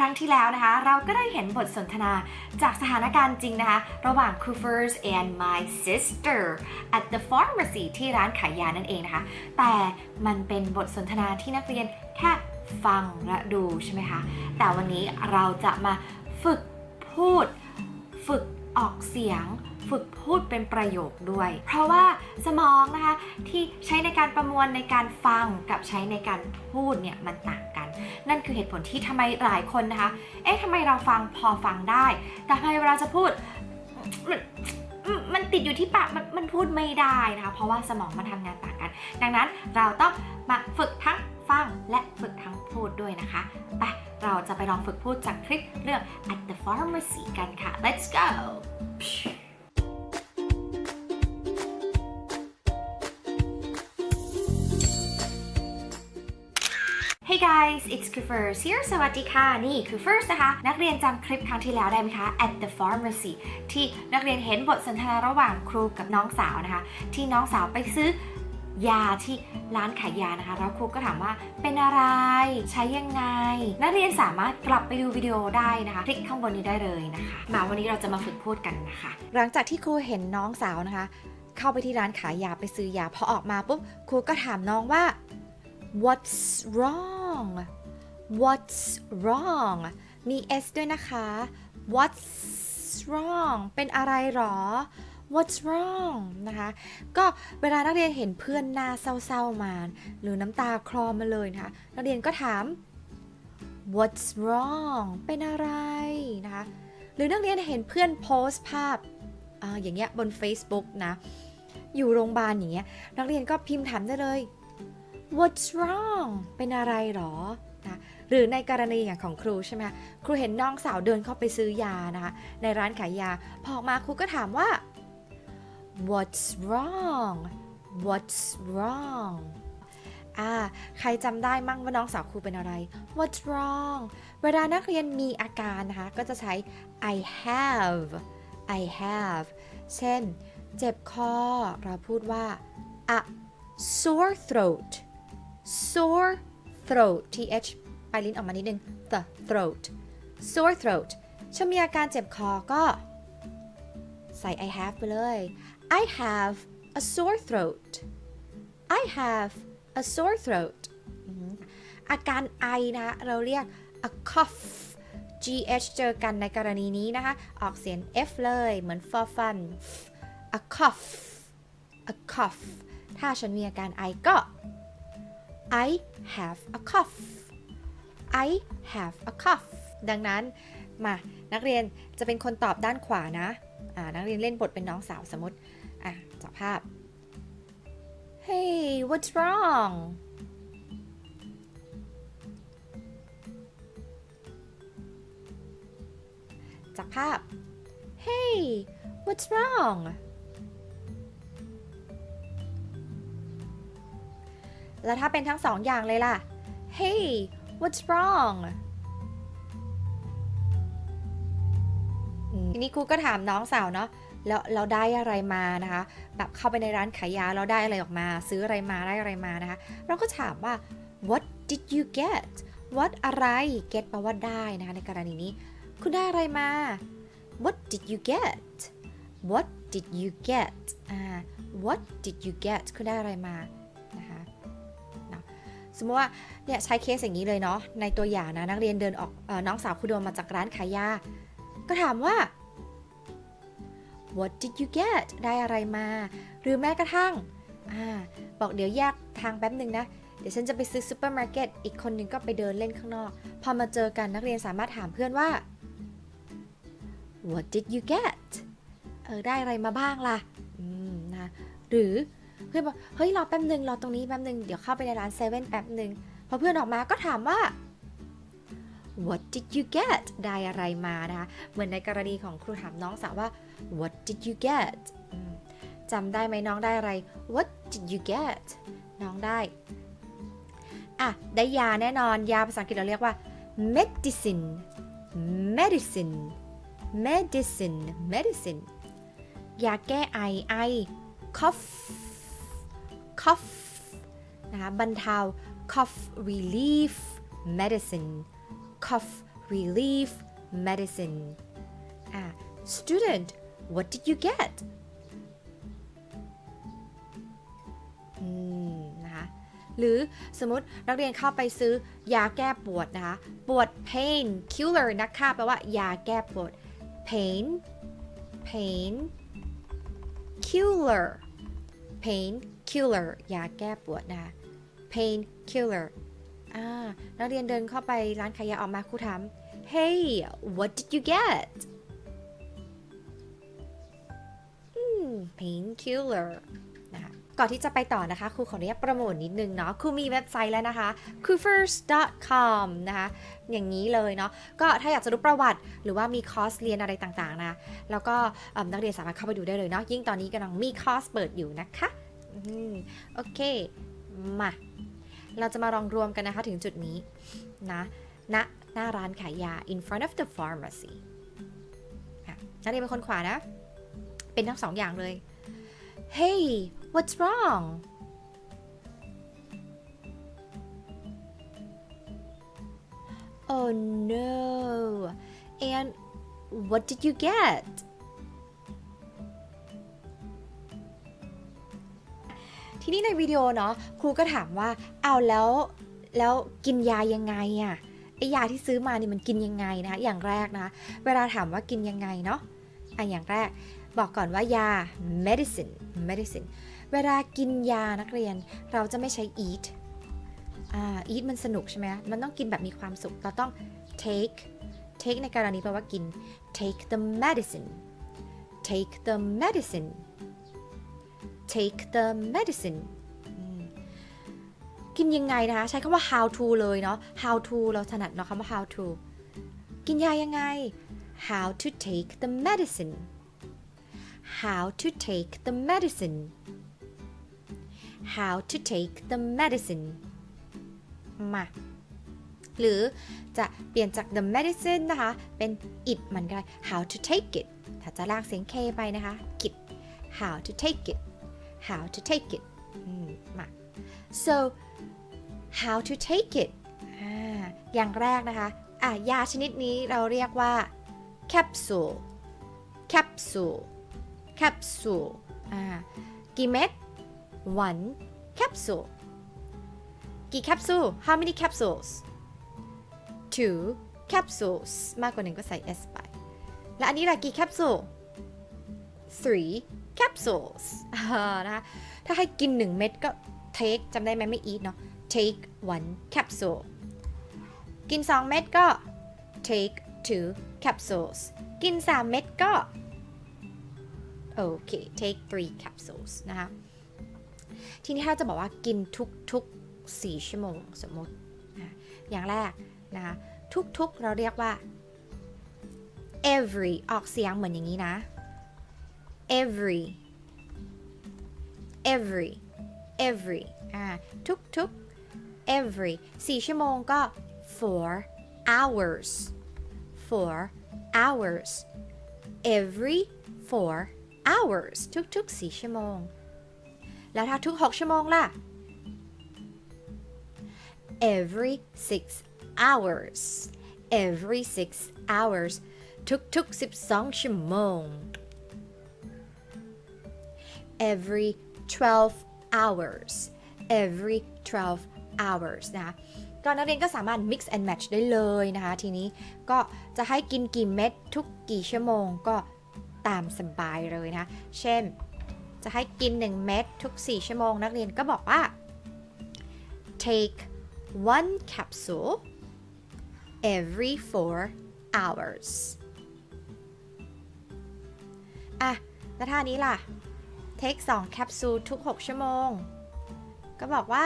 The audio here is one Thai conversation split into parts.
ครั้งที่แล้วนะคะ เราก็ได้เห็นบทสนทนาจากสถานการณ์จริงนะคะ ระหว่าง c o o f e r s and my sister at the pharmacy ที่ร้านขายยานั่นเองนะคะ แต่มันเป็นบทสนทนาที่นักเรียนแค่ฟังและดูใช่ไหมคะ แต่วันนี้เราจะมาฝึกพูด ฝึกออกเสียงฝึกพูดเป็นประโยคด้วย เพราะว่าสมองนะคะที่ใช้ในการประมวลในการฟังกับใช้ในการพูดเนี่ยมันต่าง นั่นคือเหตุผลที่ทำไมหลายคนนะคะ เอ๊ะทำไมเราฟังพอฟังได้ แต่ทำไมเวลาจะพูดมันมันติดอยู่ที่ปากมันมันพูดไม่ได้นะคะ เพราะว่าสมองมันทำงานต่างกัน ดังนั้นเราต้องมาฝึกทั้งฟังและฝึกทั้งพูดด้วยนะคะ ไป เราจะไปลองฝึกพูดจากคลิปเรื่อง at the pharmacy กันค่ะ let's go guys it's k u f e r s here สวัสดีค่ะ นี่คือ First นะคะ นักเรียนจำคลิปครั้งที่แล้วได้ไหมคะ at the pharmacy ที่นักเรียนเห็นบทสนทนาระหว่างครูกับน้องสาวนะคะ ที่น้องสาวไปซื้อยาที่ร้านขายยานะคะ แล้วครูก็ถามว่าเป็นอะไรใช้ยังไง นักเรียนสามารถกลับไปดูวิดีโอได้นะคะคลิกข้างบนนี้ได้เลยนะคะ มาวันนี้เราจะมาฝึกพูดกันนะคะ หลังจากที่ครูเห็นน้องสาวนะคะ เข้าไปที่ร้านขายยาไปซื้อยาพอออกมาปุ๊บครูก็ถามน้องว่า what's wrong what's wrong มี s ด้วยนะคะ what's wrong เป็นอะไรหรอ what's wrong นะคะ ก็เวลานักเรียนเห็นเพื่อนหน้าเศร้าๆมา หรือน้ำตาคลอมาเลยนะคะ นักเรียนก็ถาม what's wrong เป็นอะไรนะคะ หรือนักเรียนเห็นเพื่อนโพสต์ภาพออย่างเงี้ยบน Facebook นะ อยู่โรงพยาบาลอย่างเงี้ย นักเรียนก็พิมพ์ถามได้เลย what's wrong เป็นอะไรหรอนะหรือในกรณีอย่างของครูใช่ไหมครูเห็นน้องสาวเดินเข้าไปซื้อยานะคะในร้านขายยา พอมาครูก็ถามว่า what's wrong what's wrong อ่าใครจำได้มั่งว่าน้องสาวครูเป็นอะไร what's wrong เวลานักเรียนมีอาการนะคะ ก็จะใช้ I have I have เช่น เจ็บคอ เราพูดว่า a sore throat sore throat th ปลายลิ้นออกมานิดนึง the throat sore throat ฉันมีอาการเจ็บคอก็ ใส่ I have ไปเลย I have a sore throat I have a sore throat อาการไอนะ เราเรียก a cough gh เจอกันในกรณีนี้นะคะ ออกเสียง f เลยเหมือน for fun a cough a cough ถ้าฉันมีอาการไอก็ I have a cough I have a cough ดังนั้นมานักเรียนจะเป็นคนตอบด้านขวานะอ่านักเรียนเล่นบทเป็นน้องสาวสมมติอะจับภาพ Hey what's wrong จากภาพ Hey what's wrong แล้วถ้าเป็นทั้งสองอย่างเลยล่ะ Hey what's wrong ทีนี้ครูก็ถามน้องสาวเนาะแล้วเราได้อะไรมานะคะ แบบเข้าไปในร้านขายยาเราได้อะไรออกมา ซื้ออะไรมาได้อะไรมานะคะ เราก็ถามว่า what did you get what อะไร get แปลว่าได้นะคะในกรณีนี้ คุณได้อะไรมา what did you get what did you get อ่า what did you get คุณได้อะไรมา สมมติว่าเนี่ยใช้เคสอย่างนี้เลยเนาะในตัวอย่างนะนักเรียนเดินออกอน้องสาวคุณเดินมาจากร้านขายยา ก็ถามว่า what did you get ได้อะไรมา หรือแม้กระทั่งอบอกเดี๋ยวแยกทางแป๊บหนึ่งนะ เดี๋ยวฉันจะไปซื้อซูเปอร์มาร์เก็ตอีกคนหนึงก็ไปเดินเล่นข้างนอก พอมาเจอกันนักเรียนสามารถถามเพื่อนว่า what did you get เออได้อะไรมาบ้างล่ะ อืมนะ หรือ เพื่อนบอกเฮ้ยรอแป๊บหนึ่งรอตรงนี้แป๊บหนึ่งเดี๋ยวเข้าไปในร้านเซเว่นแป๊บหนึ่งพอเพื่อนออกมาก็ถามว่า what did you get ได้อะไรมานะคะ เหมือนในกรณีของครูถามน้องสาวว่า what did you get จำได้ไหมน้องได้อะไร what did you get น้องได้ อะ ได้ยาแน่นอนยาภาษาอังกฤษเราเรียกว่า medicine medicine medicine medicine ยาแก้ไอไอ cough cough นะคะบรรเทา cough relief medicine cough relief medicine อะ student what did you get อืมนะคะหรือสมมตินักเรียนเข้าไปซื้อยาแก้ปวดนะคะ ปวด pain killer นะคะแปลว่ายาแก้ปวด pain pain killer pain killer ยาแก้ปวดนะคะ pain killer อ่านักเรียนเดินเข้าไปร้านขายยาออกมาครูถาม hey what did you get อืม pain killer นะคะก่อนที่จะไปต่อนะคะครูขออนุญาตโปรโมทนิดนึงเนาะครูมีเว็บไซต์แล้วนะคะ c o o f i r s c o m นะคะอย่างนี้เลยเนาะก็ถ้าอยากจะรู้ประวัติ หรือว่ามีคอร์สเรียนอะไรต่างๆนะ แล้วก็นักเรียนสามารถเข้าไปดูได้เลยเนาะยิ่งตอนนี้กำลังมีคอร์สเปิดอยู่นะคะ โอเค มา เราจะมาลองรวมกันนะคะถึงจุดนี้นะณหน้าร้านขายยา in front of the pharmacy นักเรียนเป็นคนขวานะ เป็นทั้งสองอย่างเลย Hey what's wrong Oh no and what did you get ทีนี้ในวิดีโอเนาะครูก็ถามว่าเอาแล้วแล้วกินยายังไงอะไอยาที่ซื้อมานี่มันกินยังไงนะอย่างแรกนะ เวลาถามว่ากินยังไงเนาะอะอย่างแรกบอกก่อนว่ายา medicine medicine เวลากินยานักเรียนเราจะไม่ใช้ eat อ่า eat มันสนุกใช่ไหมมันต้องกินแบบมีความสุข เราต้อง take take ในกรณีแปลว่ากิน take the medicine take the medicine take the medicine กินยังไงนะคะ ใช้คำว่า how to เลยเนาะ how to เราถนัดเนาะคำว่า how to กินยายังไง how to take the medicine how to take the medicine how to take the medicine มาหรือจะเปลี่ยนจาก the medicine นะคะ เป็น it มันก็ได้ how to take it ถ้าจะลากเสียง k ไปนะคะ git how to take it how to take it มา so how to take it อย่างแรกนะคะะยาชนิดนี้เราเรียกว่า capsule capsule capsule กี่เม็ด one capsule กี่แคปซูล how many capsules two capsules มากกว่าหนึ่งก็ใส่ s ไป และอันนี้ล่ะกี่แคปซูล three capsules นะคะถ้าให้กิน 1 เม็ดก็ take จำได้ไหมไม่ eat เนาะ take one capsule กิน 2 เม็ดก็ take two capsules กิน 3 เม็ดก็ โอเค take three capsules นะคะ ทีนี้ถ้าจะบอกว่ากินทุกๆ 4 ชั่วโมงสมมตินะอย่างแรกนะคะทุกๆ เราเรียกว่า every ออกเสียงเหมือนอย่างนี้นะ every every every อ่าทุกทุก every 4 ชั่วโมงก็ four hours four hours every four hours ทุกทุกๆ4ชั่วโมง แล้วถ้าทุก 6 ชั่วโมงล่ะ every six hours every six hours ทุกทุกๆ12 ชั่วโมง Every 12 hours every 12 hours นะคะก็นักเรียนก็สามารถ mix and match ได้เลยนะคะ ทีนี้ก็จะให้กินกี่เม็ดทุกกี่ชั่วโมงก็ตามสบายเลยนะ เช่น จะให้กิน 1 เม็ดทุก 4 ชั่วโมง นักเรียนก็บอกว่า take one capsule every four hours อะแล้วท่านี้ล่ะ take 2แคปซูลทุก 6 ชั่วโมง ก็บอกว่า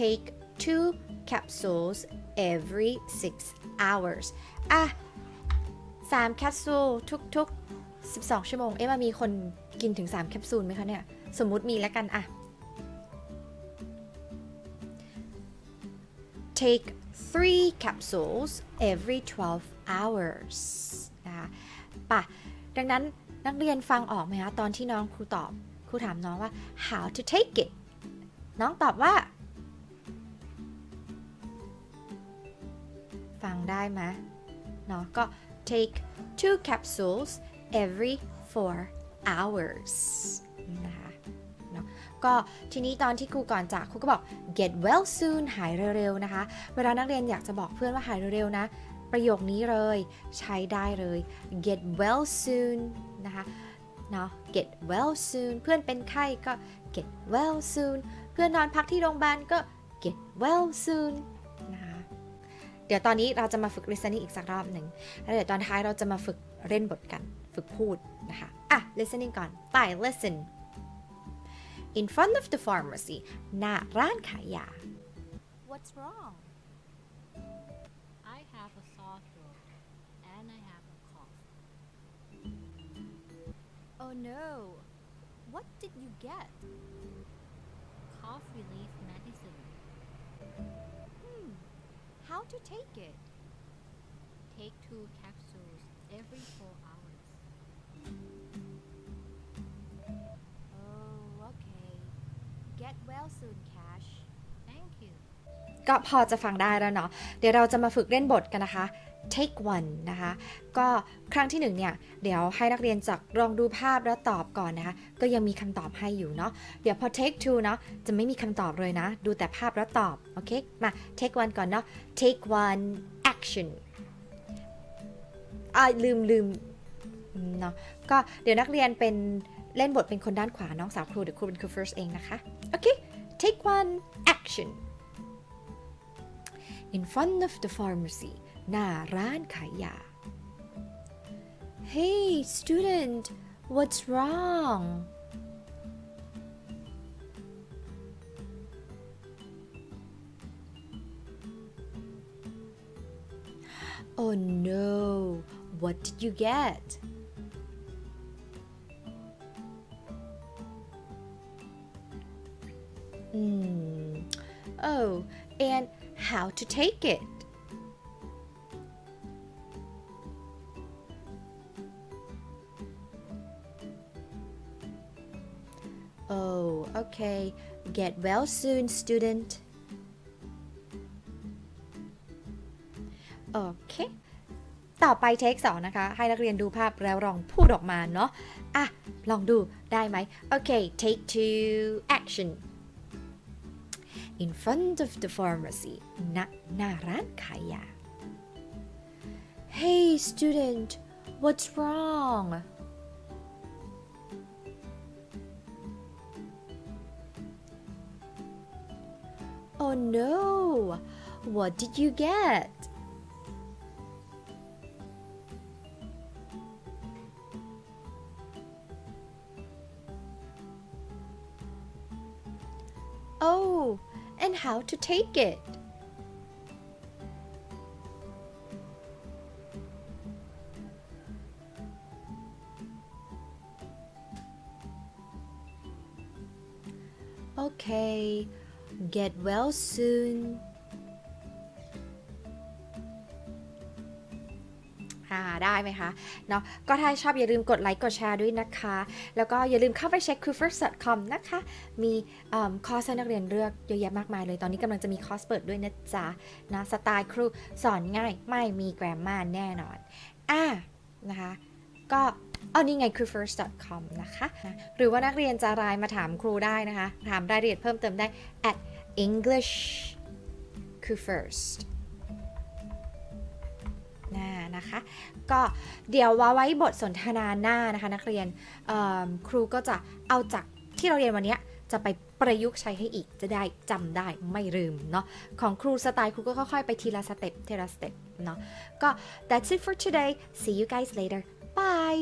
take two capsules every six hours อะ3แคปซูลทุกๆ 12 ชั่วโมง เอ๊ะมันมีคนกินถึง 3 แคปซูลไหมคะเนี่ย สมมุติมีแล้วกันอะ take three capsules every 12 hours นะคะป่ะดังนั้น นักเรียนฟังออกไหมคะตอนที่น้องครูตอบครูถามน้องว่า how to take it น้องตอบว่า ฟังได้ไหมเนาะก็ take two capsules every four hours นะคะเนาะก็ทีนี้ตอนที่ครูก่อนจากครูก็บอก get well soon หายเร็วๆนะคะ เวลานักเรียนอยากจะบอกเพื่อนว่าหายเร็วๆนะ ประโยคนี้เลย ใช้ได้เลย get well soon นะคะเนาะ get well soon เพื่อนเป็นไข้ก็ get well soon เพื่อนนอนพักที่โรงพยาบาลก็ get well soon นะคะเดี๋ยวตอนนี้เราจะมาฝึก listening อีกสักรอบหนึ่งแล้วเดี๋ยวตอนท้ายเราจะมาฝึกเล่นบทกันฝึกพูดนะคะอะ listening ก่อนไป listen in front of the pharmacy หน้าร้านขายยา What's wrong no! What did you get? Cough relief medicine. Hmm. How to take it? Take two capsules every four hours. Oh, okay. Get well soon, Cash. Thank you. ก็พอจะฟังได้แล้วเนาะ เดี๋ยวเราจะมาฝึกเล่นบทกันนะคะ take one นะคะ ก็ครั้งที่หนึ่งเนี่ย เดี๋ยวให้นักเรียนจักลองดูภาพแล้วตอบก่อนนะคะ ก็ยังมีคำตอบให้อยู่เนาะ เดี๋ยวพอ take two เนาะ จะไม่มีคำตอบเลยนะ ดูแต่ภาพแล้วตอบ โอเค มา take one ก่อนเนาะ take one action อ่าลืมลืมเนาะ ก็เดี๋ยวนักเรียนเป็นเล่นบทเป็นคนด้านขวา น้องสาวครูเดี๋ยวครูเป็นครู first เองนะคะ โอเค take one action in front of the pharmacy หน้าร้านขายยา Hey student what's wrong Oh no what did you get Hmm. Oh, and how to take it? Okay. Get well soon, student. โอเคต่อไปเทคสองนะคะ ให้นักเรียนดูภาพแล้วลองพูดออกมาเนาะอะ ลองดูได้ไหมโอเค take two action in front of the pharmacy ณหน้าร้านขายยา Hey student what's wrong Oh no what did you get Oh and how to take it. Get well soon. อ่าได้ไหมคะเนาะก็ถ้าชอบอย่าลืมกดไลค์กดแชร์ด้วยนะคะ แล้วก็อย่าลืมเข้าไปเช็ค crew1st.com นะคะ มีอคอร์สนักเรียนเลือกเยอะแยะมากมายเลย ตอนนี้กำลังจะมีคอร์สเปิดด้วยนะจ๊ะนะสไตล์ครูสอนง่ายไม่มีแกรมมาแน่นอนอ่านะคะ ก็เอานี่ไง crew1st.com นะคะนะหรือว่านักเรียนจะไลน์มาถามครูได้นะคะ ถามรายละเอียดเพิ่มเติมได้ at english crew first น่านะคะ ก็เดี๋ยวว่าไว้บทสนทนาหน้านะคะ นักเรียนครูก็จะเอาจากที่เราเรียนวันนี้จะไปประยุกต์ใช้ให้อีกจะได้จำได้ไม่ลืมเนาะของครูสไตล์ครูก็ค่อยๆไปทีละสเต็ปทีละสเต็ปเนาะก็ that's it for today see you guys later bye